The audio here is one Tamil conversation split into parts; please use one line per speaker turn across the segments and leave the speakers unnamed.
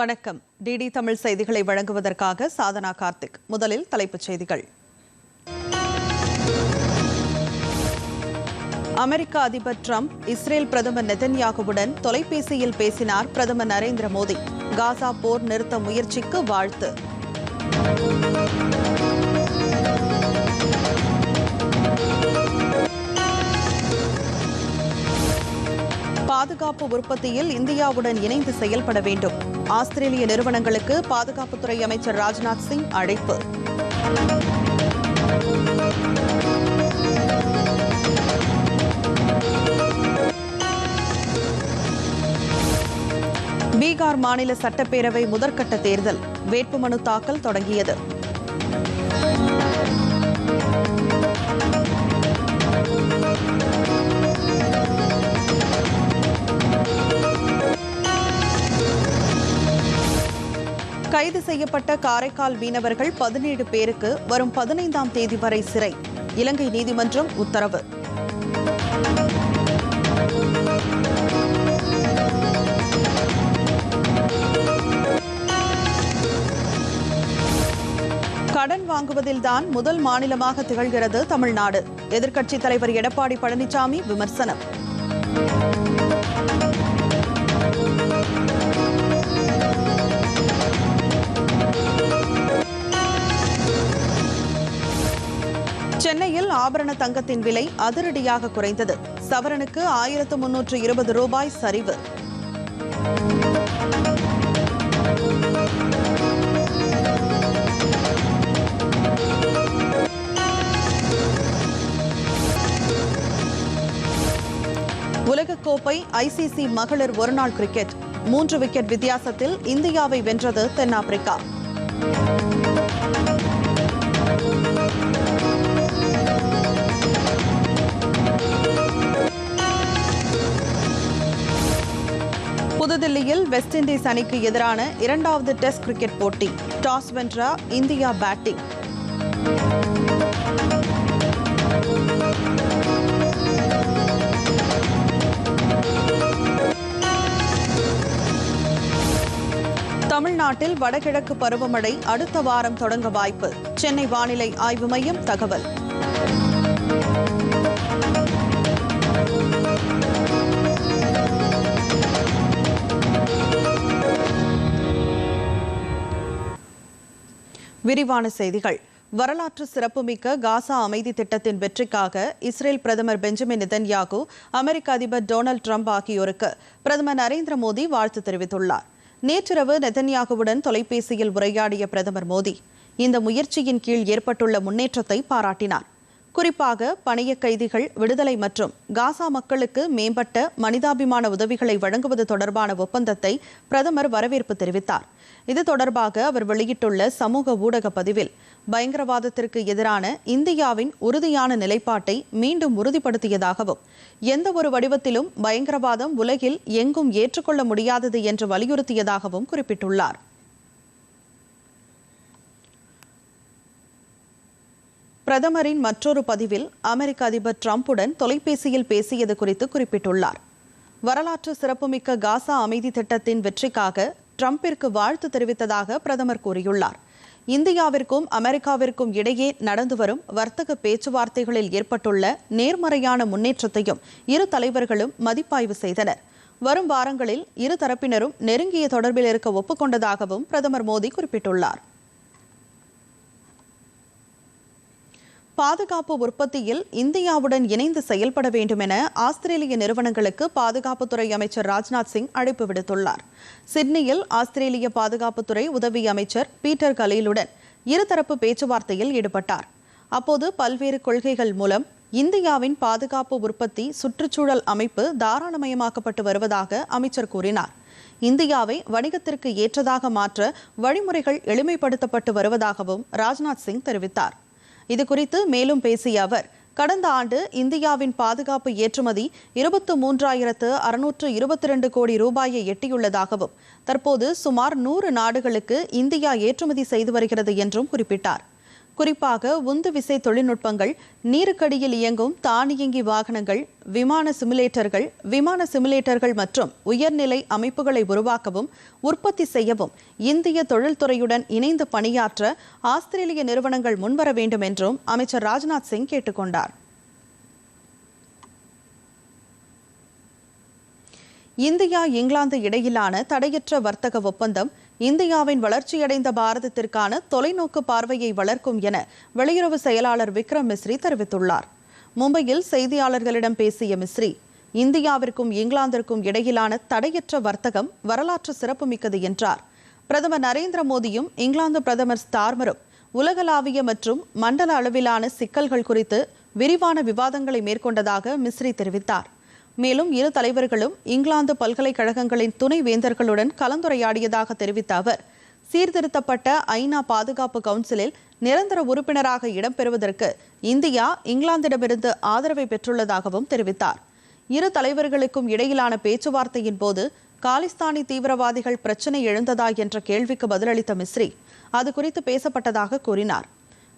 வணக்கம் டிடி தமிழ் செய்திகளை வழங்குவதற்காக சாதனா கார்த்திக் முதலில் தலைப்புச் செய்திகள் அமெரிக்க அதிபர் டிரம்ப் இஸ்ரேல் பிரதமர் நெதன்யாகுவுடன் தொலைபேசியில் பேசினார் பிரதமர் நரேந்திர மோடி காசா போர் நிறுத்த முயற்சிக்கு வாழ்த்து பாதுகாப்பு உற்பத்தியில் இந்தியாவுடன் இணைந்து செயல்பட வேண்டும் ஆஸ்திரேலிய நிறுவனங்களுக்கு பாதுகாப்புத்துறை அமைச்சர் ராஜ்நாத் சிங் அழைப்பு பீகார் மாநில சட்டப்பேரவை முதற்கட்ட தேர்தல் வேட்புமனு தாக்கல் தொடங்கியது கைது செய்யப்பட்ட காரைக்கால் மீனவர்கள் பதினேழு பேருக்கு வரும் பதினைந்தாம் தேதி வரை சிறை இலங்கை நீதிமன்றம் உத்தரவு கடன் வாங்குவதில்தான் முதல் மாநிலமாக திகழ்கிறது தமிழ்நாடு எதிர்க்கட்சித் தலைவர் எடப்பாடி பழனிசாமி விமர்சனம் ஆபரண தங்கத்தின் விலை அதிரடியாக குறைந்தது சவரனுக்கு ஆயிரத்து முன்னூற்று இருபது ரூபாய் சரிவு உலகக்கோப்பை ஐசிசி மகளிர் ஒருநாள் கிரிக்கெட் மூன்று விக்கெட் வித்தியாசத்தில் இந்தியாவை வென்றது தென்னாப்பிரிக்கா புதுதில்லியில் வெஸ்ட் இண்டீஸ் அணிக்கு எதிரான இரண்டாவது டெஸ்ட் கிரிக்கெட் போட்டி டாஸ் வென்றா இந்தியா பேட்டிங் தமிழ்நாட்டில் வடகிழக்கு பருவமழை அடுத்த வாரம் தொடங்க வாய்ப்பு சென்னை வானிலை ஆய்வு மையம் தகவல் விரிவான செய்திகள் வரலாற்று சிறப்புமிக்க காசா அமைதி திட்டத்தின் வெற்றிக்காக இஸ்ரேல் பிரதமர் பெஞ்சமின் நிதன்யாகு அமெரிக்க அதிபர் டொனால்டு ட்ரம்ப் ஆகியோருக்கு பிரதமர் நரேந்திர மோடி வாழ்த்து தெரிவித்துள்ளார் நேற்றிரவு நெதன்யாகுவுடன் தொலைபேசியில் உரையாடிய பிரதமர் மோடி இந்த முயற்சியின் கீழ் ஏற்பட்டுள்ள முன்னேற்றத்தை பாராட்டினார் குறிப்பாக பணைய கைதிகள் விடுதலை மற்றும் காசா மக்களுக்கு மேம்பட்ட மனிதாபிமான உதவிகளை வழங்குவது தொடர்பான ஒப்பந்தத்தை பிரதமர் வரவேற்பு தெரிவித்தார் இது தொடர்பாக அவர் வெளியிட்டுள்ள சமூக ஊடக பதிவில் பயங்கரவாதத்திற்கு எதிரான இந்தியாவின் உறுதியான நிலைப்பாட்டை மீண்டும் உறுதிப்படுத்தியதாகவும் எந்த ஒரு வடிவத்திலும் பயங்கரவாதம் உலகில் எங்கும் ஏற்றுக்கொள்ள முடியாதது என்று வலியுறுத்தியதாகவும் குறிப்பிட்டுள்ளார் பிரதமரின் மற்றொரு பதிவில் அமெரிக்க அதிபர் டிரம்புடன் தொலைபேசியில் பேசியது குறித்து குறிப்பிட்டுள்ளார் வரலாற்று சிறப்புமிக்க காசா அமைதி திட்டத்தின் வெற்றிக்காக டிரம்பிற்கு வாழ்த்து தெரிவித்ததாக பிரதமர் கூறியுள்ளார் இந்தியாவிற்கும் அமெரிக்காவிற்கும் இடையே நடந்து வரும் வர்த்தக பேச்சுவார்த்தைகளில் ஏற்பட்டுள்ள நேர்மறையான முன்னேற்றத்தையும் இரு தலைவர்களும் மதிப்பாய்வு செய்தனர் வரும் வாரங்களில் இரு தரப்பினரும் நெருங்கிய தொடர்பில் இருக்க ஒப்புக்கொண்டதாகவும் பிரதமர் மோடி குறிப்பிட்டுள்ளார் பாதுகாப்பு உற்பத்தியில் இந்தியாவுடன் இணைந்து செயல்பட வேண்டும் என ஆஸ்திரேலிய நிறுவனங்களுக்கு பாதுகாப்புத்துறை அமைச்சர் ராஜ்நாத் சிங் அழைப்பு விடுத்துள்ளார் சிட்னியில் ஆஸ்திரேலிய பாதுகாப்புத்துறை உதவி அமைச்சர் பீட்டர் கலீலுடன் இருதரப்பு பேச்சுவார்த்தையில் ஈடுபட்டார் அப்போது பல்வேறு கொள்கைகள் மூலம் இந்தியாவின் பாதுகாப்பு உற்பத்தி சுற்றுச்சூழல் அமைப்பு தாராளமயமாக்கப்பட்டு வருவதாக அமைச்சர் கூறினார் இந்தியாவை வணிகத்திற்கு ஏற்றதாக மாற்ற வழிமுறைகள் எளிமைப்படுத்தப்பட்டு வருவதாகவும் ராஜ்நாத் சிங் தெரிவித்தார் இதுகுறித்து மேலும் பேசிய அவர் கடந்த ஆண்டு இந்தியாவின் பாதுகாப்பு ஏற்றுமதி இருபத்து மூன்றாயிரத்து அறுநூற்று இருபத்தி ரெண்டு கோடி ரூபாயை எட்டியுள்ளதாகவும் தற்போது சுமார் நூறு நாடுகளுக்கு இந்தியா ஏற்றுமதி செய்து வருகிறது என்றும் குறிப்பிட்டார் குறிப்பாக உந்து விசை தொழில்நுட்பங்கள் நீருக்கடியில் இயங்கும் தானியங்கி வாகனங்கள் விமான சிமுலேட்டர்கள் விமான சிமுலேட்டர்கள் மற்றும் உயர்நிலை அமைப்புகளை உருவாக்கவும் உற்பத்தி செய்யவும் இந்திய தொழில்துறையுடன் இணைந்து பணியாற்ற ஆஸ்திரேலிய நிறுவனங்கள் முன்வர வேண்டும் என்றும் அமைச்சர் ராஜ்நாத் சிங் கேட்டுக்கொண்டார் இந்தியா இங்கிலாந்து இடையிலான தடையற்ற வர்த்தக ஒப்பந்தம் இந்தியாவின் வளர்ச்சியடைந்த பாரதத்திற்கான தொலைநோக்கு பார்வையை வளர்க்கும் என வெளியுறவு செயலாளர் விக்ரம் மிஸ்ரி தெரிவித்துள்ளார் மும்பையில் செய்தியாளர்களிடம் பேசிய மிஸ்ரி இந்தியாவிற்கும் இங்கிலாந்திற்கும் இடையிலான தடையற்ற வர்த்தகம் வரலாற்று சிறப்புமிக்கது என்றார் பிரதமர் நரேந்திர மோடியும் இங்கிலாந்து பிரதமர் ஸ்டார்மரும் உலகளாவிய மற்றும் மண்டல அளவிலான சிக்கல்கள் குறித்து விரிவான விவாதங்களை மேற்கொண்டதாக மிஸ்ரி தெரிவித்தார் மேலும் இரு தலைவர்களும் இங்கிலாந்து பல்கலைக்கழகங்களின் துணை வேந்தர்களுடன் கலந்துரையாடியதாக தெரிவித்த அவர் சீர்திருத்தப்பட்ட ஐநா பாதுகாப்பு கவுன்சிலில் நிரந்தர உறுப்பினராக இடம்பெறுவதற்கு இந்தியா இங்கிலாந்திடமிருந்து ஆதரவை பெற்றுள்ளதாகவும் தெரிவித்தார் இரு தலைவர்களுக்கும் இடையிலான பேச்சுவார்த்தையின் போது காலிஸ்தானி தீவிரவாதிகள் பிரச்சினை எழுந்ததா என்ற கேள்விக்கு பதிலளித்த மிஸ்ரி அது குறித்து பேசப்பட்டதாக கூறினார்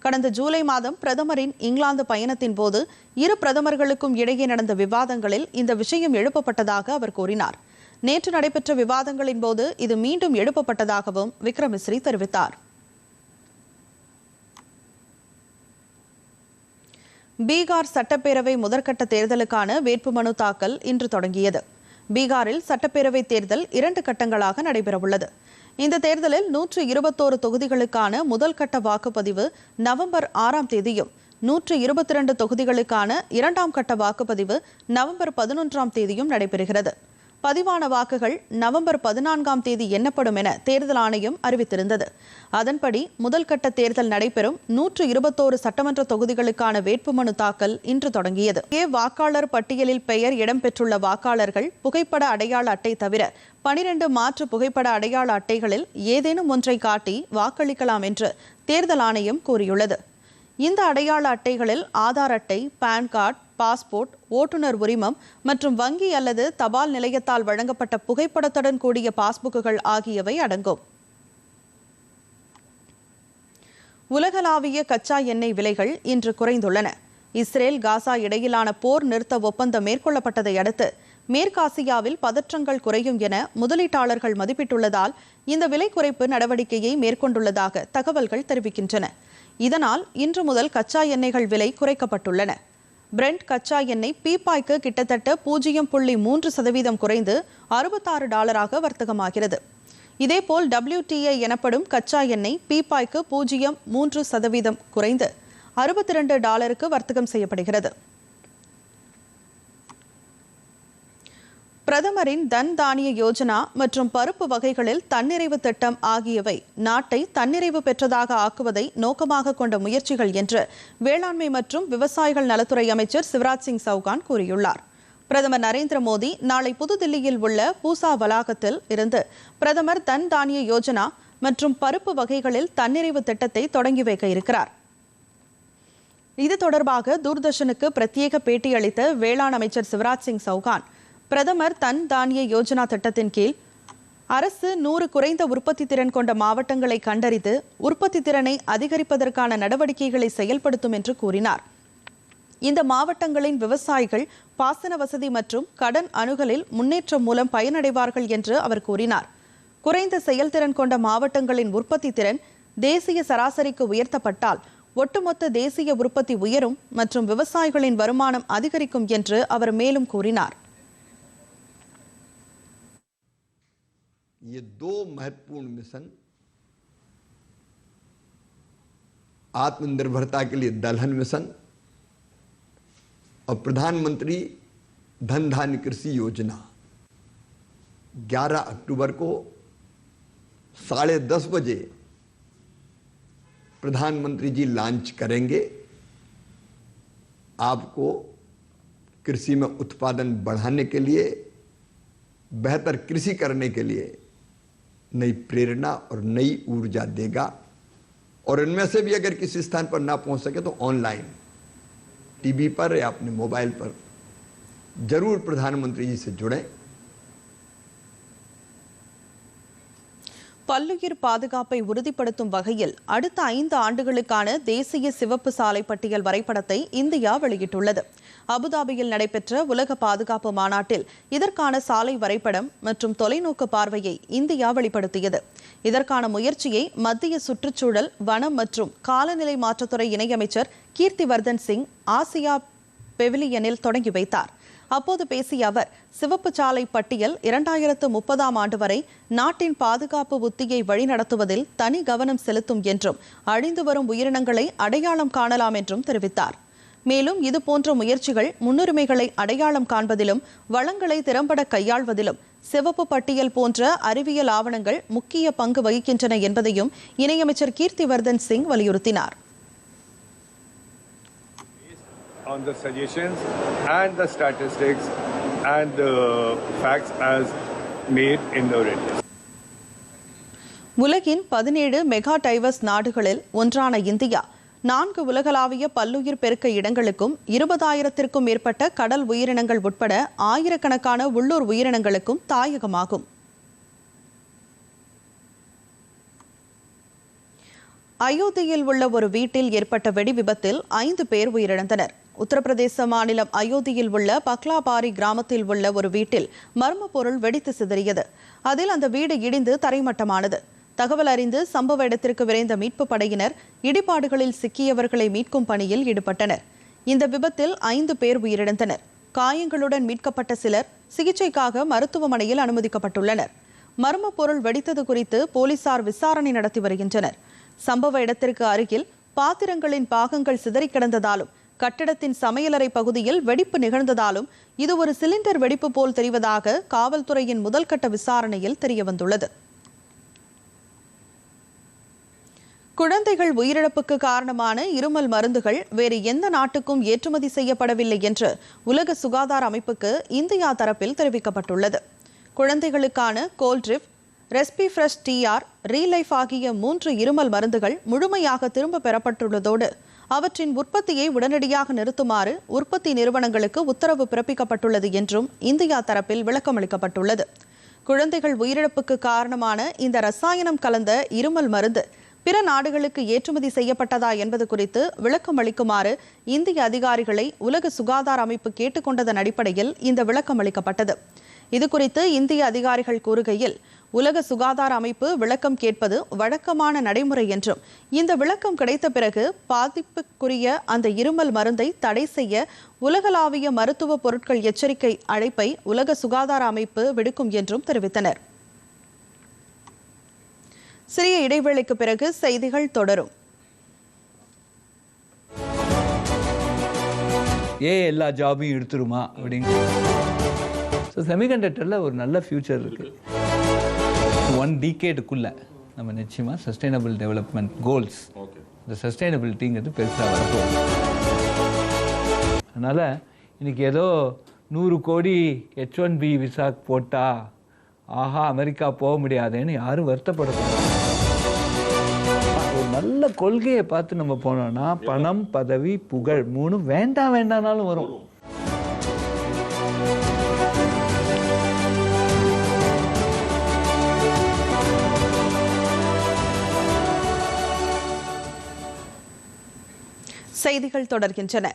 கடந்த ஜூலை மாதம் பிரதமரின் இங்கிலாந்து பயணத்தின் போது இரு பிரதமர்களுக்கும் இடையே நடந்த விவாதங்களில் இந்த விஷயம் எழுப்பப்பட்டதாக அவர் கூறினார் நேற்று நடைபெற்ற விவாதங்களின் போது இது மீண்டும் எழுப்பப்பட்டதாகவும் விக்ரமஸ்ரீ தெரிவித்தார் பீகார் சட்டப்பேரவை முதற்கட்ட தேர்தலுக்கான வேட்புமனு தாக்கல் இன்று தொடங்கியது பீகாரில் சட்டப்பேரவை தேர்தல் இரண்டு கட்டங்களாக நடைபெறவுள்ளது இந்த தேர்தலில் நூற்று இருபத்தோரு தொகுதிகளுக்கான முதல் கட்ட வாக்குப்பதிவு நவம்பர் ஆறாம் தேதியும் நூற்று இருபத்தி இரண்டு தொகுதிகளுக்கான இரண்டாம் கட்ட வாக்குப்பதிவு நவம்பர் பதினொன்றாம் தேதியும் நடைபெறுகிறது பதிவான வாக்குகள் நவம்பர் பதினான்காம் தேதி எண்ணப்படும் என தேர்தல் ஆணையம் அறிவித்திருந்தது அதன்படி முதல் கட்ட தேர்தல் நடைபெறும் நூற்று இருபத்தோரு சட்டமன்ற தொகுதிகளுக்கான வேட்புமனு தாக்கல் இன்று தொடங்கியது ஏ வாக்காளர் பட்டியலில் பெயர் இடம்பெற்றுள்ள வாக்காளர்கள் புகைப்பட அடையாள அட்டை தவிர பனிரெண்டு மாற்று புகைப்பட அடையாள அட்டைகளில் ஏதேனும் ஒன்றை காட்டி வாக்களிக்கலாம் என்று தேர்தல் ஆணையம் கூறியுள்ளது இந்த அடையாள அட்டைகளில் ஆதார் அட்டை பான் கார்டு பாஸ்போர்ட் ஓட்டுநர் உரிமம் மற்றும் வங்கி அல்லது தபால் நிலையத்தால் வழங்கப்பட்ட புகைப்படத்துடன் கூடிய பாஸ்புக்குகள் ஆகியவை அடங்கும் உலகளாவிய கச்சா எண்ணெய் விலைகள் இன்று குறைந்துள்ளன இஸ்ரேல் காசா இடையிலான போர் நிறுத்த ஒப்பந்தம் மேற்கொள்ளப்பட்டதை அடுத்து மேற்காசியாவில் பதற்றங்கள் குறையும் என முதலீட்டாளர்கள் மதிப்பிட்டுள்ளதால் இந்த விலை குறைப்பு நடவடிக்கையை மேற்கொண்டுள்ளதாக தகவல்கள் தெரிவிக்கின்றன இதனால் இன்று முதல் கச்சா எண்ணெய்கள் விலை குறைக்கப்பட்டுள்ளன பிரெண்ட் கச்சா எண்ணெய் பீப்பாய்க்கு கிட்டத்தட்ட பூஜ்ஜியம் புள்ளி மூன்று சதவீதம் குறைந்து அறுபத்தாறு டாலராக வர்த்தகமாகிறது இதேபோல் டபிள்யூடிஏ எனப்படும் கச்சா எண்ணெய் பீப்பாய்க்கு பூஜ்ஜியம் மூன்று சதவீதம் குறைந்து அறுபத்தி ரெண்டு டாலருக்கு வர்த்தகம் செய்யப்படுகிறது பிரதமரின் தன் தானிய யோஜனா மற்றும் பருப்பு வகைகளில் தன்னிறைவு திட்டம் ஆகியவை நாட்டை தன்னிறைவு பெற்றதாக ஆக்குவதை நோக்கமாக கொண்ட முயற்சிகள் என்று வேளாண்மை மற்றும் விவசாயிகள் நலத்துறை அமைச்சர் சிவராஜ் சிங் சவுகான் கூறியுள்ளார் பிரதமர் நரேந்திர மோடி நாளை புதுதில்லியில் உள்ள பூசா வளாகத்தில் இருந்து பிரதமர் தன் தானிய யோஜனா மற்றும் பருப்பு வகைகளில் தன்னிறைவு திட்டத்தை தொடங்கி வைக்க இருக்கிறார் இது தொடர்பாக தூர்தர்ஷனுக்கு பிரத்யேக பேட்டியளித்த வேளாண் அமைச்சர் சிவராஜ் சிங் சவுகான் பிரதமர் தன் தானிய யோஜனா திட்டத்தின் கீழ் அரசு நூறு குறைந்த உற்பத்தி திறன் கொண்ட மாவட்டங்களை கண்டறிந்து உற்பத்தி திறனை அதிகரிப்பதற்கான நடவடிக்கைகளை செயல்படுத்தும் என்று கூறினார் இந்த மாவட்டங்களின் விவசாயிகள் பாசன வசதி மற்றும் கடன் அணுகலில் முன்னேற்றம் மூலம் பயனடைவார்கள் என்று அவர் கூறினார் குறைந்த செயல்திறன் கொண்ட மாவட்டங்களின் உற்பத்தி திறன் தேசிய சராசரிக்கு உயர்த்தப்பட்டால் ஒட்டுமொத்த தேசிய உற்பத்தி உயரும் மற்றும் விவசாயிகளின் வருமானம் அதிகரிக்கும் என்று அவர் மேலும் கூறினார்
ये दो महत्वपूर्ण मिशन आत्मनिर्भरता के लिए दलहन मिशन और प्रधानमंत्री धन धान्य कृषि योजना 11 अक्टूबर को साढ़े दस बजे प्रधानमंत्री जी लॉन्च करेंगे आपको कृषि में उत्पादन बढ़ाने के लिए बेहतर कृषि करने के लिए नई प्रेरणा और नई ऊर्जा देगा और इनमें से भी अगर किसी स्थान पर ना पहुंच सके तो ऑनलाइन टीवी पर या अपने मोबाइल पर जरूर प्रधानमंत्री जी से जुड़े
पलुर् பாதுகாப்பை உறுதிப்படுத்தும் வகையில் அடுத்த ஐந்து ஆண்டுகளுக்கான தேசிய சிவப்பு சாலை அபுதாபியில் நடைபெற்ற உலக பாதுகாப்பு மாநாட்டில் இதற்கான சாலை வரைபடம் மற்றும் தொலைநோக்கு பார்வையை இந்தியா வெளிப்படுத்தியது இதற்கான முயற்சியை மத்திய சுற்றுச்சூழல் வனம் மற்றும் காலநிலை மாற்றத்துறை இணையமைச்சர் கீர்த்திவர்தன் சிங் ஆசியா பெவிலியனில் தொடங்கி வைத்தார் அப்போது பேசிய அவர் சிவப்பு சாலை பட்டியல் இரண்டாயிரத்து முப்பதாம் ஆண்டு வரை நாட்டின் பாதுகாப்பு உத்தியை வழிநடத்துவதில் தனி கவனம் செலுத்தும் என்றும் அழிந்து வரும் உயிரினங்களை அடையாளம் காணலாம் என்றும் தெரிவித்தார் மேலும் இதுபோன்ற முயற்சிகள் முன்னுரிமைகளை அடையாளம் காண்பதிலும் வளங்களை திறம்பட கையாள்வதிலும் சிவப்பு பட்டியல் போன்ற அறிவியல் ஆவணங்கள் முக்கிய பங்கு வகிக்கின்றன என்பதையும் இணையமைச்சர் கீர்த்திவர்தன் சிங் வலியுறுத்தினார்
on the suggestions and the statistics and the facts as made in the
உலகின் பதினேழு மெகா டைவர்ஸ் நாடுகளில் ஒன்றான இந்தியா நான்கு உலகளாவிய பல்லுயிர் பெருக்க இடங்களுக்கும் இருபதாயிரத்திற்கும் மேற்பட்ட கடல் உயிரினங்கள் உட்பட ஆயிரக்கணக்கான உள்ளூர் உயிரினங்களுக்கும் தாயகமாகும் அயோத்தியில் உள்ள ஒரு வீட்டில் ஏற்பட்ட வெடி விபத்தில் ஐந்து பேர் உயிரிழந்தனர் உத்தரப்பிரதேச மாநிலம் அயோத்தியில் உள்ள பக்லாபாரி கிராமத்தில் உள்ள ஒரு வீட்டில் மர்ம பொருள் வெடித்து சிதறியது அதில் அந்த வீடு இடிந்து தரைமட்டமானது தகவல் அறிந்து சம்பவ இடத்திற்கு விரைந்த மீட்புப் படையினர் இடிபாடுகளில் சிக்கியவர்களை மீட்கும் பணியில் ஈடுபட்டனர் இந்த விபத்தில் ஐந்து பேர் உயிரிழந்தனர் காயங்களுடன் மீட்கப்பட்ட சிலர் சிகிச்சைக்காக மருத்துவமனையில் அனுமதிக்கப்பட்டுள்ளனர் மர்ம பொருள் வெடித்தது குறித்து போலீசார் விசாரணை நடத்தி வருகின்றனர் சம்பவ இடத்திற்கு அருகில் பாத்திரங்களின் பாகங்கள் சிதறி கிடந்ததாலும் கட்டிடத்தின் சமையலறை பகுதியில் வெடிப்பு நிகழ்ந்ததாலும் இது ஒரு சிலிண்டர் வெடிப்பு போல் தெரிவதாக காவல்துறையின் முதல்கட்ட விசாரணையில் தெரியவந்துள்ளது குழந்தைகள் உயிரிழப்புக்கு காரணமான இருமல் மருந்துகள் வேறு எந்த நாட்டுக்கும் ஏற்றுமதி செய்யப்படவில்லை என்று உலக சுகாதார அமைப்புக்கு இந்தியா தரப்பில் தெரிவிக்கப்பட்டுள்ளது குழந்தைகளுக்கான Coldrif Respifresh TR ReLife ஆகிய மூன்று இருமல் மருந்துகள் முழுமையாக திரும்ப பெறப்பட்டுள்ளதோடு அவற்றின் உற்பத்தியை உடனடியாக நிறுத்துமாறு உற்பத்தி நிறுவனங்களுக்கு உத்தரவு பிறப்பிக்கப்பட்டுள்ளது என்றும் இந்தியா தரப்பில் விளக்கமளிக்கப்பட்டுள்ளது குழந்தைகள் உயிரிழப்புக்கு காரணமான இந்த ரசாயனம் கலந்த இருமல் மருந்து பிற நாடுகளுக்கு ஏற்றுமதி செய்யப்பட்டதா என்பது குறித்து விளக்கம் அளிக்குமாறு இந்திய அதிகாரிகளை உலக சுகாதார அமைப்பு கேட்டுக்கொண்டதன் அடிப்படையில் இந்த விளக்கம் அளிக்கப்பட்டது இதுகுறித்து இந்திய அதிகாரிகள் கூறுகையில் உலக சுகாதார அமைப்பு விளக்கம் கேட்பது வழக்கமான நடைமுறை என்றும் இந்த விளக்கம் கிடைத்த பிறகு பாதிப்புக்குரிய அந்த இருமல் மருந்தை தடை செய்ய உலகளாவிய மருத்துவ பொருட்கள் எச்சரிக்கை அழைப்பை உலக சுகாதார அமைப்பு விடுக்கும் என்றும் தெரிவித்தனர் சிறிய இடைவேளைக்கு பிறகு செய்திகள் தொடரும்
ஏ எல்லா ஜாபையும் எடுத்துருமா அப்படின்னு செமிகண்டக்டரில் ஒரு நல்ல ஃப்யூச்சர் இருக்கு ஒன் டிகேட்டுக்குள்ள நம்ம நிச்சயமாக சஸ்டைனபிள் டெவலப்மெண்ட் கோல்ஸ் இந்த சஸ்டைனபிலிட்டிங்கிறது பெருசாக வரப்போகுது அதனால் இன்றைக்கி ஏதோ நூறு கோடி ஹெச் ஒன் பி விசாக் போட்டால் ஆஹா அமெரிக்கா போக முடியாதேன்னு யாரும் வருத்தப்படக்கூடாது நல்ல கொள்கையை பார்த்து நம்ம போனோம்னா பணம் பதவி புகழ் மூணு வேண்டாம் வேண்டாம்னாலும் வரும்
செய்திகள் தொடர்கின்றன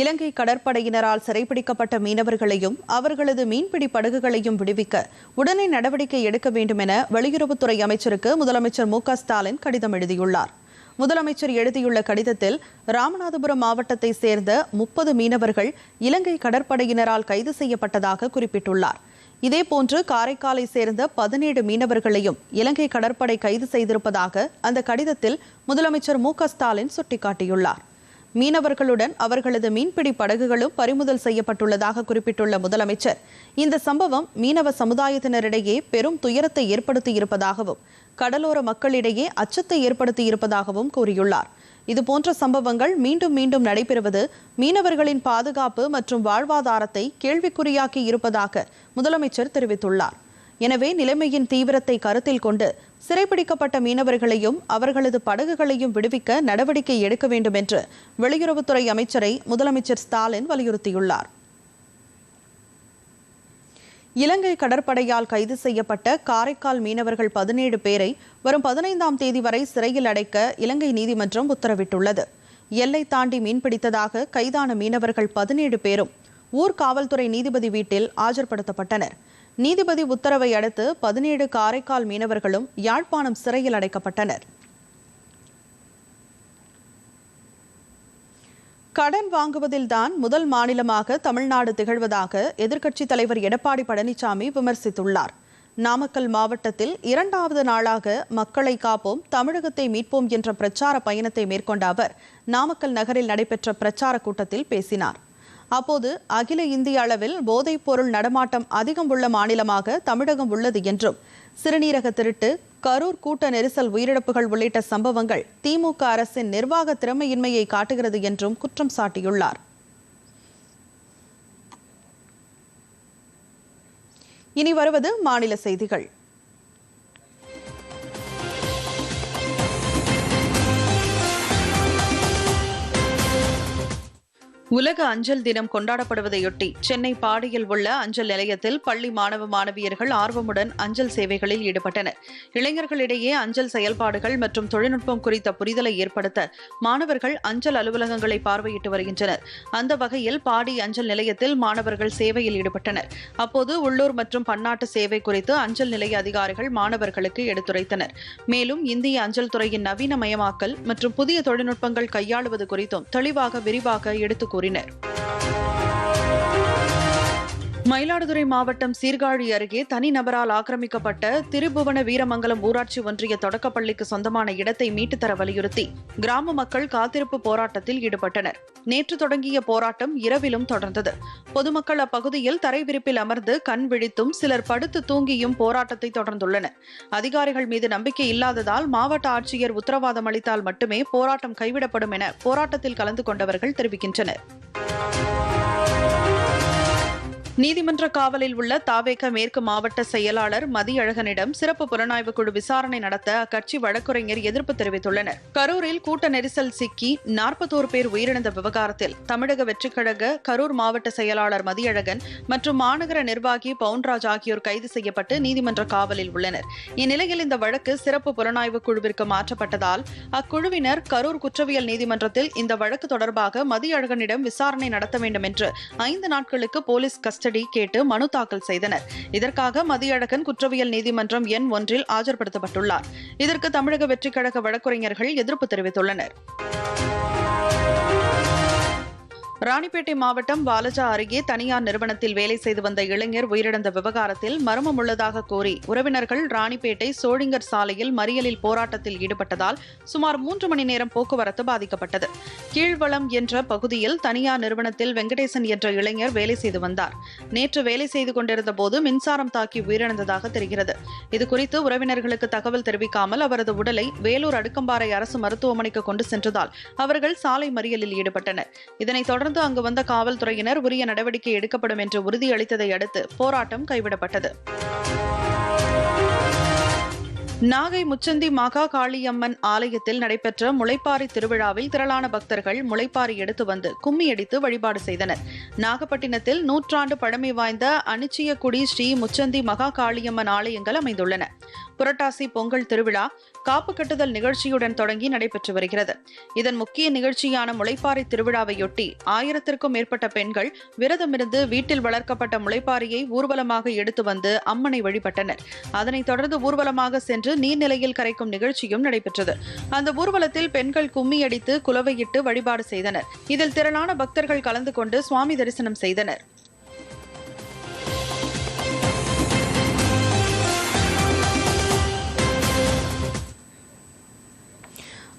இலங்கை கடற்படையினரால் சிறைப்பிடிக்கப்பட்ட மீனவர்களையும் அவர்களது மீன்பிடி படகுகளையும் விடுவிக்க உடனே நடவடிக்கை எடுக்க வேண்டும் என வெளியுறவுத்துறை அமைச்சருக்கு முதலமைச்சர் மு ஸ்டாலின் கடிதம் எழுதியுள்ளார் முதலமைச்சர் எழுதியுள்ள கடிதத்தில் ராமநாதபுரம் மாவட்டத்தை சேர்ந்த முப்பது மீனவர்கள் இலங்கை கடற்படையினரால் கைது செய்யப்பட்டதாக குறிப்பிட்டுள்ளார் இதேபோன்று காரைக்காலை சேர்ந்த பதினேழு மீனவர்களையும் இலங்கை கடற்படை கைது செய்திருப்பதாக அந்த கடிதத்தில் முதலமைச்சர் மு ஸ்டாலின் சுட்டிக்காட்டியுள்ளார் மீனவர்களுடன் அவர்களது மீன்பிடி படகுகளும் பறிமுதல் செய்யப்பட்டுள்ளதாக குறிப்பிட்டுள்ள முதலமைச்சர் இந்த சம்பவம் மீனவ சமுதாயத்தினரிடையே பெரும் துயரத்தை ஏற்படுத்தியிருப்பதாகவும் கடலோர மக்களிடையே அச்சத்தை ஏற்படுத்தி இருப்பதாகவும் கூறியுள்ளார் இதுபோன்ற சம்பவங்கள் மீண்டும் மீண்டும் நடைபெறுவது மீனவர்களின் பாதுகாப்பு மற்றும் வாழ்வாதாரத்தை கேள்விக்குறியாக்கி இருப்பதாக முதலமைச்சர் தெரிவித்துள்ளார் எனவே நிலைமையின் தீவிரத்தை கருத்தில் கொண்டு சிறைபிடிக்கப்பட்ட மீனவர்களையும் அவர்களது படகுகளையும் விடுவிக்க நடவடிக்கை எடுக்க வேண்டும் என்று வெளியுறவுத்துறை அமைச்சரை முதலமைச்சர் ஸ்டாலின் வலியுறுத்தியுள்ளார் இலங்கை கடற்படையால் கைது செய்யப்பட்ட காரைக்கால் மீனவர்கள் பதினேழு பேரை வரும் பதினைந்தாம் தேதி வரை சிறையில் அடைக்க இலங்கை நீதிமன்றம் உத்தரவிட்டுள்ளது எல்லை தாண்டி மீன்பிடித்ததாக கைதான மீனவர்கள் பதினேழு பேரும் ஊர் காவல்துறை நீதிபதி வீட்டில் ஆஜர்படுத்தப்பட்டனர் நீதிபதி உத்தரவை அடுத்து பதினேழு காரைக்கால் மீனவர்களும் யாழ்ப்பாணம் சிறையில் அடைக்கப்பட்டனர் கடன் வாங்குவதில்தான் முதல் மாநிலமாக தமிழ்நாடு திகழ்வதாக எதிர்க்கட்சித் தலைவர் எடப்பாடி பழனிசாமி விமர்சித்துள்ளார் நாமக்கல் மாவட்டத்தில் இரண்டாவது நாளாக மக்களை காப்போம் தமிழகத்தை மீட்போம் என்ற பிரச்சார பயணத்தை மேற்கொண்ட அவர் நாமக்கல் நகரில் நடைபெற்ற பிரச்சார கூட்டத்தில் பேசினார் அப்போது அகில இந்திய அளவில் போதைப் பொருள் நடமாட்டம் அதிகம் உள்ள மாநிலமாக தமிழகம் உள்ளது என்றும் சிறுநீரக திருட்டு கரூர் கூட்ட நெரிசல் உயிரிழப்புகள் உள்ளிட்ட சம்பவங்கள் திமுக அரசின் நிர்வாக திறமையின்மையை காட்டுகிறது என்றும் குற்றம் சாட்டியுள்ளார் இனி வருவது மாநில செய்திகள் உலக அஞ்சல் தினம் கொண்டாடப்படுவதையொட்டி சென்னை பாடியில் உள்ள அஞ்சல் நிலையத்தில் பள்ளி மாணவ மாணவியர்கள் ஆர்வமுடன் அஞ்சல் சேவைகளில் ஈடுபட்டனர் இளைஞர்களிடையே அஞ்சல் செயல்பாடுகள் மற்றும் தொழில்நுட்பம் குறித்த புரிதலை ஏற்படுத்த மாணவர்கள் அஞ்சல் அலுவலகங்களை பார்வையிட்டு வருகின்றனர் அந்த வகையில் பாடி அஞ்சல் நிலையத்தில் மாணவர்கள் சேவையில் ஈடுபட்டனர் அப்போது உள்ளூர் மற்றும் பன்னாட்டு சேவை குறித்து அஞ்சல் நிலைய அதிகாரிகள் மாணவர்களுக்கு எடுத்துரைத்தனர் மேலும் இந்திய அஞ்சல் துறையின் நவீனமயமாக்கல் மற்றும் புதிய தொழில்நுட்பங்கள் கையாளுவது குறித்தும் தெளிவாக விரிவாக எடுத்துக் கூறினர் மயிலாடுதுறை மாவட்டம் சீர்காழி அருகே தனிநபரால் ஆக்கிரமிக்கப்பட்ட திருபுவன வீரமங்கலம் ஊராட்சி ஒன்றிய தொடக்கப்பள்ளிக்கு சொந்தமான இடத்தை மீட்டுத்தர வலியுறுத்தி கிராம மக்கள் காத்திருப்பு போராட்டத்தில் ஈடுபட்டனர் நேற்று தொடங்கிய போராட்டம் இரவிலும் தொடர்ந்தது பொதுமக்கள் அப்பகுதியில் தரைவிரிப்பில் அமர்ந்து கண் விழித்தும் சிலர் படுத்து தூங்கியும் போராட்டத்தை தொடர்ந்துள்ளனர் அதிகாரிகள் மீது நம்பிக்கை இல்லாததால் மாவட்ட ஆட்சியர் உத்தரவாதம் அளித்தால் மட்டுமே போராட்டம் கைவிடப்படும் என போராட்டத்தில் கலந்து கொண்டவர்கள் தெரிவிக்கின்றனர் நீதிமன்ற காவலில் உள்ள தாவேக மேற்கு மாவட்ட செயலாளர் மதியழகனிடம் சிறப்பு புலனாய்வு குழு விசாரணை நடத்த அக்கட்சி வழக்குரைஞர் எதிர்ப்பு தெரிவித்துள்ளனர் கரூரில் கூட்ட நெரிசல் சிக்கி நாற்பத்தோரு பேர் உயிரிழந்த விவகாரத்தில் தமிழக வெற்றிக்கழக கரூர் மாவட்ட செயலாளர் மதியழகன் மற்றும் மாநகர நிர்வாகி பவுன்ராஜ் ஆகியோர் கைது செய்யப்பட்டு நீதிமன்ற காவலில் உள்ளனர் இந்நிலையில் இந்த வழக்கு சிறப்பு புலனாய்வு குழுவிற்கு மாற்றப்பட்டதால் அக்குழுவினர் கரூர் குற்றவியல் நீதிமன்றத்தில் இந்த வழக்கு தொடர்பாக மதியழகனிடம் விசாரணை நடத்த வேண்டும் என்று ஐந்து நாட்களுக்கு போலீஸ் கஸ்டடி கஸ்டடி கேட்டு மனு தாக்கல் செய்தனர் இதற்காக மதியழகன் குற்றவியல் நீதிமன்றம் எண் ஒன்றில் ஆஜர்படுத்தப்பட்டுள்ளார் இதற்கு தமிழக வெற்றிக்கழக வழக்குரைஞர்கள் எதிர்ப்பு தெரிவித்துள்ளனர் ராணிப்பேட்டை மாவட்டம் வாலஜா அருகே தனியார் நிறுவனத்தில் வேலை செய்து வந்த இளைஞர் உயிரிழந்த விவகாரத்தில் மர்மம் உள்ளதாக கோரி உறவினர்கள் ராணிப்பேட்டை சோழிங்கர் சாலையில் மறியலில் போராட்டத்தில் ஈடுபட்டதால் சுமார் மூன்று மணி நேரம் போக்குவரத்து பாதிக்கப்பட்டது கீழ்வளம் என்ற பகுதியில் தனியார் நிறுவனத்தில் வெங்கடேசன் என்ற இளைஞர் வேலை செய்து வந்தார் நேற்று வேலை செய்து கொண்டிருந்த போது மின்சாரம் தாக்கி உயிரிழந்ததாக தெரிகிறது இதுகுறித்து உறவினர்களுக்கு தகவல் தெரிவிக்காமல் அவரது உடலை வேலூர் அடுக்கம்பாறை அரசு மருத்துவமனைக்கு கொண்டு சென்றதால் அவர்கள் சாலை மறியலில் ஈடுபட்டனர் இதனைத் தொடர்ந்து தொடர்ந்து அங்கு வந்த காவல்துறையினர் உரிய நடவடிக்கை எடுக்கப்படும் என்று உறுதியளித்ததை அடுத்து போராட்டம் கைவிடப்பட்டது நாகை முச்சந்தி மகா காளியம்மன் ஆலயத்தில் நடைபெற்ற முளைப்பாரி திருவிழாவில் திரளான பக்தர்கள் முளைப்பாரி எடுத்து வந்து கும்மியடித்து வழிபாடு செய்தனர் நாகப்பட்டினத்தில் நூற்றாண்டு பழமை வாய்ந்த அனிச்சியக்குடி ஸ்ரீ முச்சந்தி மகா காளியம்மன் ஆலயங்கள் அமைந்துள்ளன புரட்டாசி பொங்கல் திருவிழா காப்பு கட்டுதல் நிகழ்ச்சியுடன் தொடங்கி நடைபெற்று வருகிறது இதன் முக்கிய நிகழ்ச்சியான முளைப்பாறை திருவிழாவையொட்டி ஆயிரத்திற்கும் மேற்பட்ட பெண்கள் விரதமிருந்து வீட்டில் வளர்க்கப்பட்ட முளைப்பாறையை ஊர்வலமாக எடுத்து வந்து அம்மனை வழிபட்டனர் அதனைத் தொடர்ந்து ஊர்வலமாக சென்று நீர்நிலையில் கரைக்கும் நிகழ்ச்சியும் நடைபெற்றது அந்த ஊர்வலத்தில் பெண்கள் கும்மி அடித்து குலவையிட்டு வழிபாடு செய்தனர் இதில் திரளான பக்தர்கள் கலந்து கொண்டு சுவாமி தரிசனம் செய்தனர்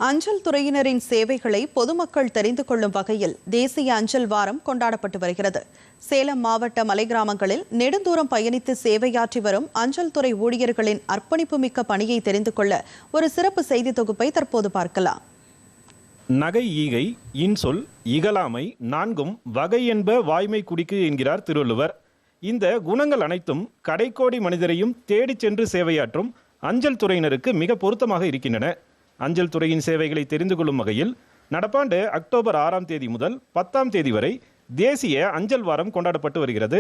அஞ்சல் துறையினரின் சேவைகளை பொதுமக்கள் தெரிந்து கொள்ளும் வகையில் தேசிய அஞ்சல் வாரம் கொண்டாடப்பட்டு வருகிறது சேலம் மாவட்ட மலை கிராமங்களில் நெடுந்தூரம் பயணித்து சேவையாற்றி வரும் அஞ்சல் துறை ஊழியர்களின் அர்ப்பணிப்புமிக்க பணியை தெரிந்து கொள்ள ஒரு சிறப்பு செய்தி தொகுப்பை தற்போது பார்க்கலாம் நகை ஈகை இன்சொல் இகலாமை நான்கும் வகை என்ப வாய்மை குடிக்கு என்கிறார் திருவள்ளுவர் இந்த குணங்கள் அனைத்தும் கடைக்கோடி மனிதரையும் தேடிச் சென்று சேவையாற்றும் அஞ்சல் துறையினருக்கு மிக பொருத்தமாக இருக்கின்றன அஞ்சல் துறையின் சேவைகளை தெரிந்து கொள்ளும் வகையில் நடப்பாண்டு அக்டோபர் ஆறாம் தேதி முதல் பத்தாம் தேதி வரை தேசிய அஞ்சல் வாரம் கொண்டாடப்பட்டு வருகிறது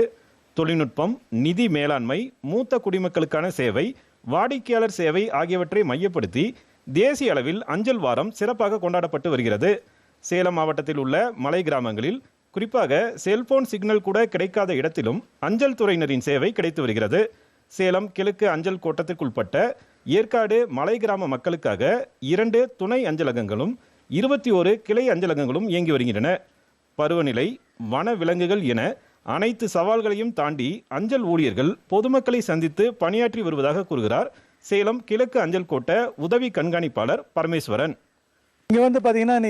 தொழில்நுட்பம் நிதி மேலாண்மை மூத்த குடிமக்களுக்கான சேவை வாடிக்கையாளர் சேவை ஆகியவற்றை மையப்படுத்தி தேசிய அளவில் அஞ்சல் வாரம் சிறப்பாக கொண்டாடப்பட்டு வருகிறது சேலம் மாவட்டத்தில் உள்ள மலை கிராமங்களில் குறிப்பாக செல்போன் சிக்னல் கூட கிடைக்காத இடத்திலும் அஞ்சல் துறையினரின் சேவை கிடைத்து வருகிறது சேலம் கிழக்கு அஞ்சல் கோட்டத்திற்குட்பட்ட ஏற்காடு மலை கிராம மக்களுக்காக இரண்டு துணை அஞ்சலகங்களும் இருபத்தி ஒரு கிளை அஞ்சலகங்களும் இயங்கி வருகின்றன பருவநிலை வன விலங்குகள் என அனைத்து சவால்களையும் தாண்டி அஞ்சல் ஊழியர்கள் பொதுமக்களை சந்தித்து பணியாற்றி வருவதாக கூறுகிறார் சேலம் கிழக்கு அஞ்சல் கோட்ட உதவி கண்காணிப்பாளர் பரமேஸ்வரன் இங்கே வந்து பார்த்தீங்கன்னா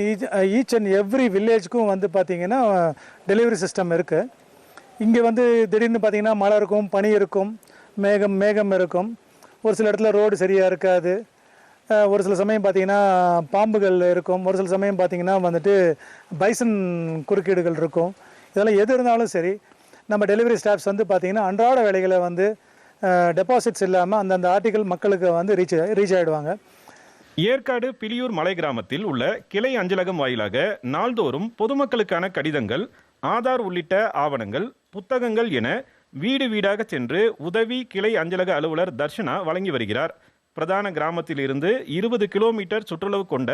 ஈச் அண்ட் எவ்ரி வில்லேஜ்க்கும் வந்து பார்த்தீங்கன்னா டெலிவரி சிஸ்டம் இருக்குது இங்கே வந்து திடீர்னு பார்த்தீங்கன்னா மழை இருக்கும் பனி இருக்கும் மேகம் மேகம் இருக்கும் ஒரு சில இடத்துல ரோடு சரியாக இருக்காது ஒரு சில சமயம் பார்த்திங்கன்னா பாம்புகள் இருக்கும் ஒரு சில சமயம் பார்த்திங்கன்னா வந்துட்டு பைசன் குறுக்கீடுகள் இருக்கும் இதெல்லாம் எது இருந்தாலும் சரி நம்ம டெலிவரி ஸ்டாஃப்ஸ் வந்து பார்த்திங்கன்னா அன்றாட வேலைகளை வந்து டெபாசிட்ஸ் இல்லாமல் அந்தந்த ஆர்டிக்கல் மக்களுக்கு வந்து ரீச் ரீச் ஆகிடுவாங்க ஏற்காடு பிலியூர் மலை கிராமத்தில் உள்ள கிளை அஞ்சலகம் வாயிலாக நாள்தோறும் பொதுமக்களுக்கான கடிதங்கள் ஆதார் உள்ளிட்ட ஆவணங்கள் புத்தகங்கள் என வீடு வீடாக சென்று உதவி கிளை அஞ்சலக அலுவலர் தர்ஷனா வழங்கி வருகிறார் பிரதான கிராமத்தில் இருந்து இருபது கிலோமீட்டர் சுற்றுலவு கொண்ட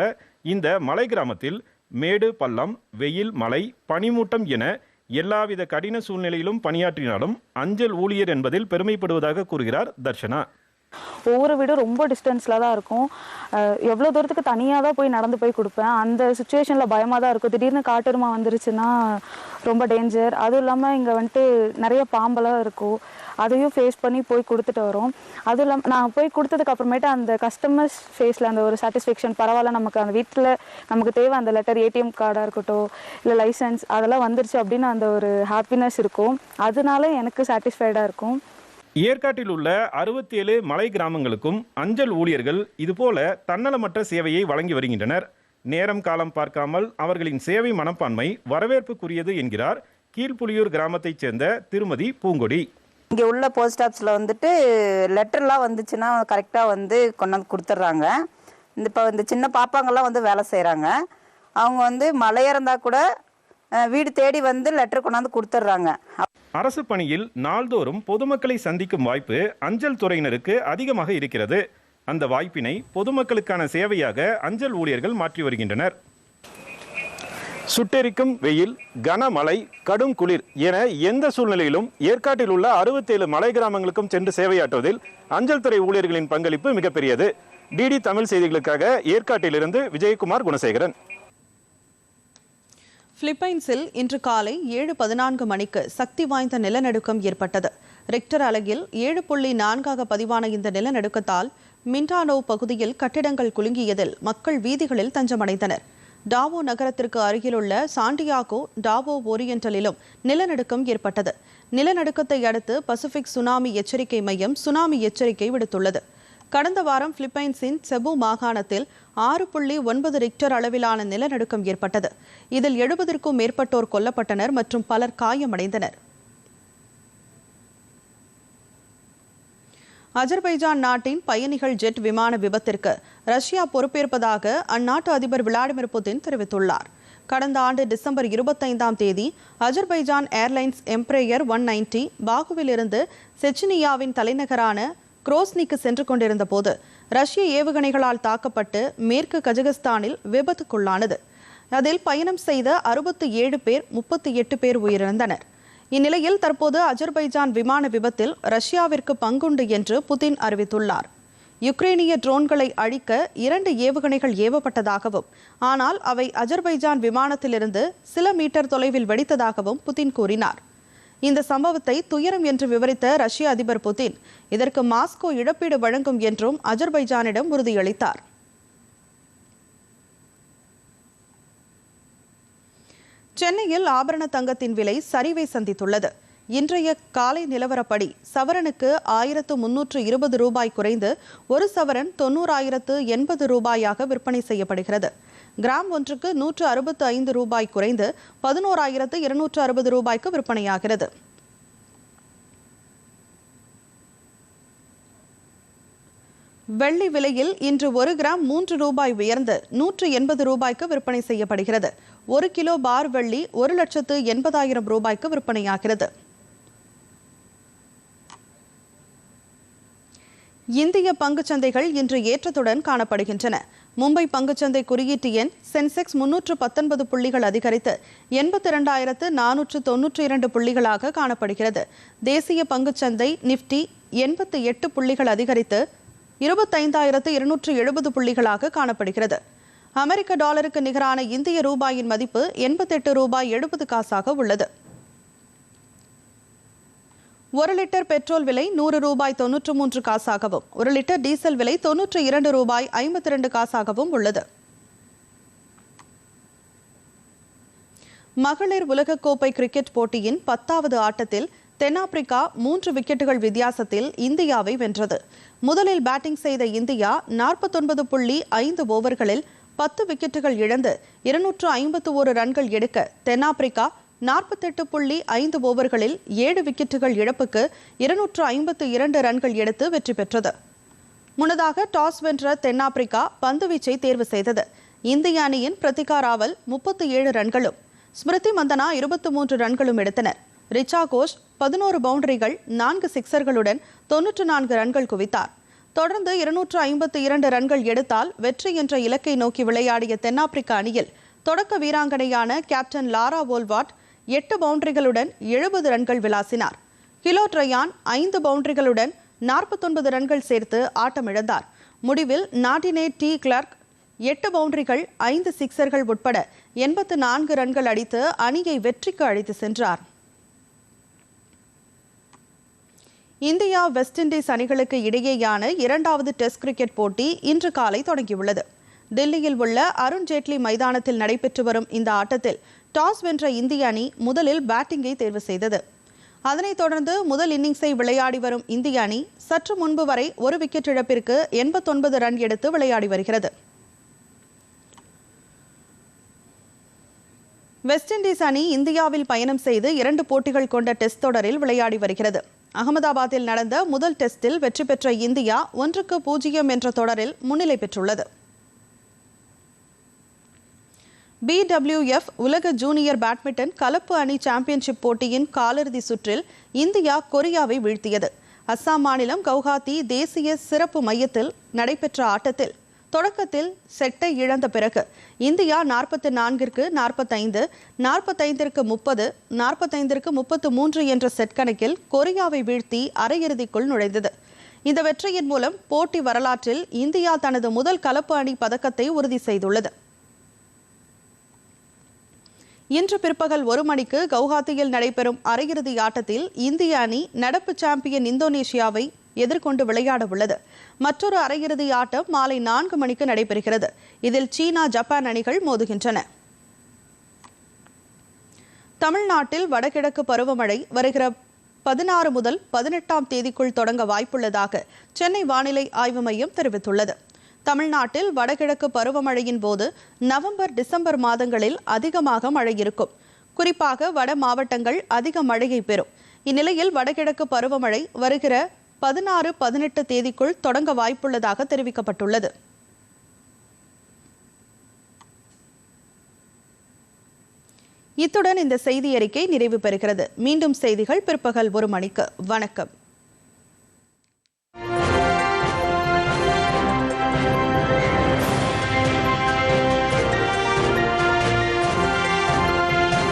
இந்த மலை கிராமத்தில் மேடு பள்ளம் வெயில் மலை பனிமூட்டம் என எல்லாவித கடின சூழ்நிலையிலும் பணியாற்றினாலும் அஞ்சல் ஊழியர் என்பதில் பெருமைப்படுவதாக கூறுகிறார் தர்ஷனா ஒவ்வொரு வீடும் ரொம்ப டிஸ்டன்ஸில் தான் இருக்கும் எவ்வளோ தூரத்துக்கு தனியாக தான் போய் நடந்து போய் கொடுப்பேன் அந்த சுச்சுவேஷனில் பயமாக தான் இருக்கும் திடீர்னு காட்டுருமா வந்துருச்சுன்னா ரொம்ப டேஞ்சர் அதுவும் இல்லாமல் இங்கே வந்துட்டு நிறைய பாம்பெல்லாம் இருக்கும் அதையும் ஃபேஸ் பண்ணி போய் கொடுத்துட்டு வரோம் அதுவும் இல்லாமல் நான் போய் கொடுத்ததுக்கு அப்புறமேட்டு அந்த கஸ்டமர்ஸ் ஃபேஸில் அந்த ஒரு சாட்டிஸ்ஃபேக்ஷன் பரவாயில்ல நமக்கு அந்த வீட்டில் நமக்கு தேவை அந்த லெட்டர் ஏடிஎம் கார்டாக இருக்கட்டும் இல்லை லைசன்ஸ் அதெல்லாம் வந்துருச்சு அப்படின்னு அந்த ஒரு ஹாப்பினஸ் இருக்கும் அதனால எனக்கு சாட்டிஸ்ஃபைடாக இருக்கும் ஏற்காட்டில் உள்ள அறுபத்தி ஏழு மலை கிராமங்களுக்கும் அஞ்சல் ஊழியர்கள் இதுபோல தன்னலமற்ற சேவையை வழங்கி வருகின்றனர் நேரம் காலம் பார்க்காமல் அவர்களின் சேவை மனப்பான்மை வரவேற்புக்குரியது என்கிறார் கீழ்புலியூர் கிராமத்தைச் சேர்ந்த திருமதி பூங்கொடி இங்கே உள்ள போஸ்ட் ஆஃபீஸில் வந்துட்டு லெட்டர்லாம் வந்துச்சுன்னா கரெக்டாக வந்து கொண்டாந்து கொடுத்துட்றாங்க இந்த இப்போ இந்த சின்ன பாப்பாங்கள்லாம் வந்து வேலை செய்கிறாங்க அவங்க வந்து மழையாக இருந்தால் கூட வீடு தேடி வந்து லெட்டர் கொண்டாந்து கொடுத்துட்றாங்க அரசு பணியில் நாள்தோறும் பொதுமக்களை சந்திக்கும் வாய்ப்பு அஞ்சல் துறையினருக்கு அதிகமாக இருக்கிறது அந்த வாய்ப்பினை பொதுமக்களுக்கான சேவையாக அஞ்சல் ஊழியர்கள் மாற்றி வருகின்றனர் சுட்டெரிக்கும் வெயில் கனமழை கடும் குளிர் என எந்த சூழ்நிலையிலும் ஏற்காட்டில் உள்ள அறுபத்தேழு மலை கிராமங்களுக்கும் சென்று சேவையாற்றுவதில் அஞ்சல் துறை ஊழியர்களின் பங்களிப்பு மிகப்பெரியது டிடி தமிழ் செய்திகளுக்காக ஏற்காட்டிலிருந்து விஜயகுமார் குணசேகரன் பிலிப்பைன்ஸில் இன்று காலை ஏழு பதினான்கு மணிக்கு சக்தி வாய்ந்த நிலநடுக்கம் ஏற்பட்டது ரிக்டர் அலகில் ஏழு புள்ளி நான்காக பதிவான இந்த நிலநடுக்கத்தால் மின்டானோ பகுதியில் கட்டிடங்கள் குலுங்கியதில் மக்கள் வீதிகளில் தஞ்சமடைந்தனர் டாவோ நகரத்திற்கு அருகிலுள்ள சாண்டியாகோ டாவோ ஓரியண்டலிலும் நிலநடுக்கம் ஏற்பட்டது நிலநடுக்கத்தை அடுத்து பசிபிக் சுனாமி எச்சரிக்கை மையம் சுனாமி எச்சரிக்கை விடுத்துள்ளது கடந்த வாரம் பிலிப்பைன்ஸின் செபு மாகாணத்தில் ஆறு புள்ளி ஒன்பது ரிக்டர் அளவிலான நிலநடுக்கம் ஏற்பட்டது இதில் எழுபதற்கும் மேற்பட்டோர் கொல்லப்பட்டனர் மற்றும் பலர் காயமடைந்தனர் அஜர்பைஜான் நாட்டின் பயணிகள் ஜெட் விமான விபத்திற்கு ரஷ்யா பொறுப்பேற்பதாக அந்நாட்டு அதிபர் விளாடிமிர் புதின் தெரிவித்துள்ளார் கடந்த ஆண்டு டிசம்பர் இருபத்தைந்தாம் தேதி Azerbaijan Airlines Embraer one ninety பாகுவிலிருந்து செச்சினியாவின் தலைநகரான குரோஸ்னிக்கு சென்று கொண்டிருந்த போது ரஷ்ய ஏவுகணைகளால் தாக்கப்பட்டு மேற்கு கஜகஸ்தானில் விபத்துக்குள்ளானது அதில் பயணம் செய்த அறுபத்தி ஏழு பேர் முப்பத்தி எட்டு பேர் உயிரிழந்தனர் இந்நிலையில் தற்போது அஜர்பைஜான் விமான விபத்தில் ரஷ்யாவிற்கு பங்குண்டு என்று புதின் அறிவித்துள்ளார் யுக்ரைனிய ட்ரோன்களை அழிக்க இரண்டு ஏவுகணைகள் ஏவப்பட்டதாகவும் ஆனால் அவை அஜர்பைஜான் விமானத்திலிருந்து சில மீட்டர் தொலைவில் வெடித்ததாகவும் புதின் கூறினார் இந்த சம்பவத்தை துயரம் என்று விவரித்த ரஷ்ய அதிபர் புதின் இதற்கு மாஸ்கோ இழப்பீடு வழங்கும் என்றும் அஜர்பைஜானிடம் உறுதியளித்தார் சென்னையில் ஆபரண தங்கத்தின் விலை சரிவை சந்தித்துள்ளது இன்றைய காலை நிலவரப்படி சவரனுக்கு ஆயிரத்து முன்னூற்று இருபது ரூபாய் குறைந்து ஒரு சவரன் தொன்னூறாயிரத்து எண்பது ரூபாயாக விற்பனை செய்யப்படுகிறது கிராம் ஒன்றுக்கு நூற்று அறுபத்து ஐந்து ரூபாய் குறைந்து பதினோராயிரத்து இருநூற்று அறுபது ரூபாய்க்கு விற்பனையாகிறது வெள்ளி விலையில் இன்று ஒரு கிராம் மூன்று ரூபாய் உயர்ந்து நூற்று எண்பது ரூபாய்க்கு விற்பனை செய்யப்படுகிறது ஒரு கிலோ பார் வெள்ளி ஒரு லட்சத்து எண்பதாயிரம் ரூபாய்க்கு விற்பனையாகிறது இந்திய பங்குச்சந்தைகள் இன்று ஏற்றத்துடன் காணப்படுகின்றன மும்பை பங்குச்சந்தை குறியீட்டு எண் சென்செக்ஸ் முன்னூற்று பத்தொன்பது புள்ளிகள் அதிகரித்து எண்பத்தி இரண்டாயிரத்து நானூற்று தொன்னூற்றி இரண்டு புள்ளிகளாக காணப்படுகிறது தேசிய பங்குச்சந்தை நிப்டி எண்பத்தி எட்டு புள்ளிகள் அதிகரித்து இருபத்தைந்தாயிரத்து இருநூற்று எழுபது புள்ளிகளாக காணப்படுகிறது அமெரிக்க டாலருக்கு நிகரான இந்திய ரூபாயின் மதிப்பு எண்பத்தெட்டு ரூபாய் எழுபது காசாக உள்ளது ஒரு லிட்டர் பெட்ரோல் விலை நூறு ரூபாய் தொன்னூற்று மூன்று காசாகவும் ஒரு லிட்டர் டீசல் விலை தொன்னூற்று இரண்டு ரூபாய் ஐம்பத்தி இரண்டு காசாகவும் உள்ளது மகளிர் உலகக்கோப்பை கிரிக்கெட் போட்டியின் பத்தாவது ஆட்டத்தில் தென்னாப்பிரிக்கா மூன்று விக்கெட்டுகள் வித்தியாசத்தில் இந்தியாவை வென்றது முதலில் பேட்டிங் செய்த இந்தியா நாற்பத்தொன்பது புள்ளி ஐந்து ஓவர்களில் பத்து விக்கெட்டுகள் இழந்து இருநூற்று ஐம்பத்து ஒரு ரன்கள் எடுக்க தென்னாப்பிரிக்கா நாற்பத்தெட்டு புள்ளி ஐந்து ஓவர்களில் ஏழு விக்கெட்டுகள் இழப்புக்கு இருநூற்று ஐம்பத்து இரண்டு ரன்கள் எடுத்து வெற்றி பெற்றது முன்னதாக டாஸ் வென்ற தென்னாப்பிரிக்கா பந்துவீச்சை தேர்வு செய்தது இந்திய அணியின் பிரதிகா ராவல் முப்பத்தி ஏழு ரன்களும் ஸ்மிருதி மந்தனா இருபத்தி மூன்று ரன்களும் எடுத்தனர் ரிச்சா கோஷ் பதினோரு பவுண்டரிகள் நான்கு சிக்சர்களுடன் தொன்னூற்று நான்கு ரன்கள் குவித்தார் தொடர்ந்து இருநூற்று ஐம்பத்து இரண்டு ரன்கள் எடுத்தால் வெற்றி என்ற இலக்கை நோக்கி விளையாடிய தென்னாப்பிரிக்கா அணியில் தொடக்க வீராங்கனையான கேப்டன் லாரா வோல்வாட் எட்டு பவுண்டரிகளுடன் எழுபது ரன்கள் விளாசினார் கிலோ ட்ரையான் ஐந்து பவுண்டரிகளுடன் நாற்பத்தொன்பது ரன்கள் சேர்த்து ஆட்டமிழந்தார் முடிவில் நாட்டினே டி கிளர்க் எட்டு பவுண்டரிகள் ஐந்து சிக்சர்கள் உட்பட எண்பத்து நான்கு ரன்கள் அடித்து அணியை வெற்றிக்கு அழைத்து சென்றார் இந்தியா வெஸ்ட் இண்டீஸ் அணிகளுக்கு இடையேயான இரண்டாவது டெஸ்ட் கிரிக்கெட் போட்டி இன்று காலை தொடங்கியுள்ளது தில்லியில் உள்ள அருண்ஜேட்லி மைதானத்தில் நடைபெற்று வரும் இந்த ஆட்டத்தில் டாஸ் வென்ற இந்திய அணி முதலில் பேட்டிங்கை தேர்வு செய்தது அதனைத் தொடர்ந்து முதல் இன்னிங்ஸை விளையாடி வரும் இந்திய அணி சற்று முன்பு வரை ஒரு விக்கெட் இழப்பிற்கு எண்பத்தொன்பது ரன் எடுத்து விளையாடி வருகிறது வெஸ்ட் இண்டீஸ் அணி இந்தியாவில் பயணம் செய்து இரண்டு போட்டிகள் கொண்ட டெஸ்ட் தொடரில் விளையாடி வருகிறது அகமதாபாத்தில் நடந்த முதல் டெஸ்டில் வெற்றி பெற்ற இந்தியா ஒன்றுக்கு பூஜ்ஜியம் என்ற தொடரில் முன்னிலை பெற்றுள்ளது பிடபிள்யூஎஃப் உலக ஜூனியர் பேட்மிண்டன் கலப்பு அணி சாம்பியன்ஷிப் போட்டியின் காலிறுதி சுற்றில் இந்தியா கொரியாவை வீழ்த்தியது அஸ்ஸாம் மாநிலம் கவுஹாத்தி தேசிய சிறப்பு மையத்தில் நடைபெற்ற ஆட்டத்தில் தொடக்கத்தில் செட்டை இழந்த பிறகு இந்தியா நாற்பத்தி நான்கிற்கு நாற்பத்தைந்து நாற்பத்தைந்திற்கு முப்பது நாற்பத்தைந்திற்கு முப்பத்து மூன்று என்ற செட் கணக்கில் கொரியாவை வீழ்த்தி அரையிறுதிக்குள் நுழைந்தது இந்த வெற்றியின் மூலம் போட்டி வரலாற்றில் இந்தியா தனது முதல் கலப்பு அணி பதக்கத்தை உறுதி செய்துள்ளது இன்று பிற்பகல் ஒரு மணிக்கு கவுஹாத்தியில் நடைபெறும் அரையிறுதி ஆட்டத்தில் இந்திய அணி நடப்பு சாம்பியன் இந்தோனேஷியாவை எதிர்கொண்டு விளையாட உள்ளது மற்றொரு அரையிறுதி ஆட்டம் மாலை நான்கு மணிக்கு நடைபெறுகிறது இதில் சீனா ஜப்பான் அணிகள் மோதுகின்றன தமிழ்நாட்டில் வடகிழக்கு பருவமழை வருகிற பதினாறு முதல் பதினெட்டாம் தேதிக்குள் தொடங்க வாய்ப்புள்ளதாக சென்னை வானிலை ஆய்வு மையம் தெரிவித்துள்ளது தமிழ்நாட்டில் வடகிழக்கு பருவமழையின் போது நவம்பர் டிசம்பர் மாதங்களில் அதிகமாக மழை இருக்கும் குறிப்பாக வட மாவட்டங்கள் அதிக மழையை பெறும் இந்நிலையில் வடகிழக்கு பருவமழை வருகிற பதினாறு பதினெட்டு தேதிக்குள் தொடங்க வாய்ப்புள்ளதாக தெரிவிக்கப்பட்டுள்ளது இத்துடன் இந்த செய்தி அறிக்கை நிறைவு பெறுகிறது மீண்டும் செய்திகள் பிற்பகல் ஒரு மணிக்கு வணக்கம்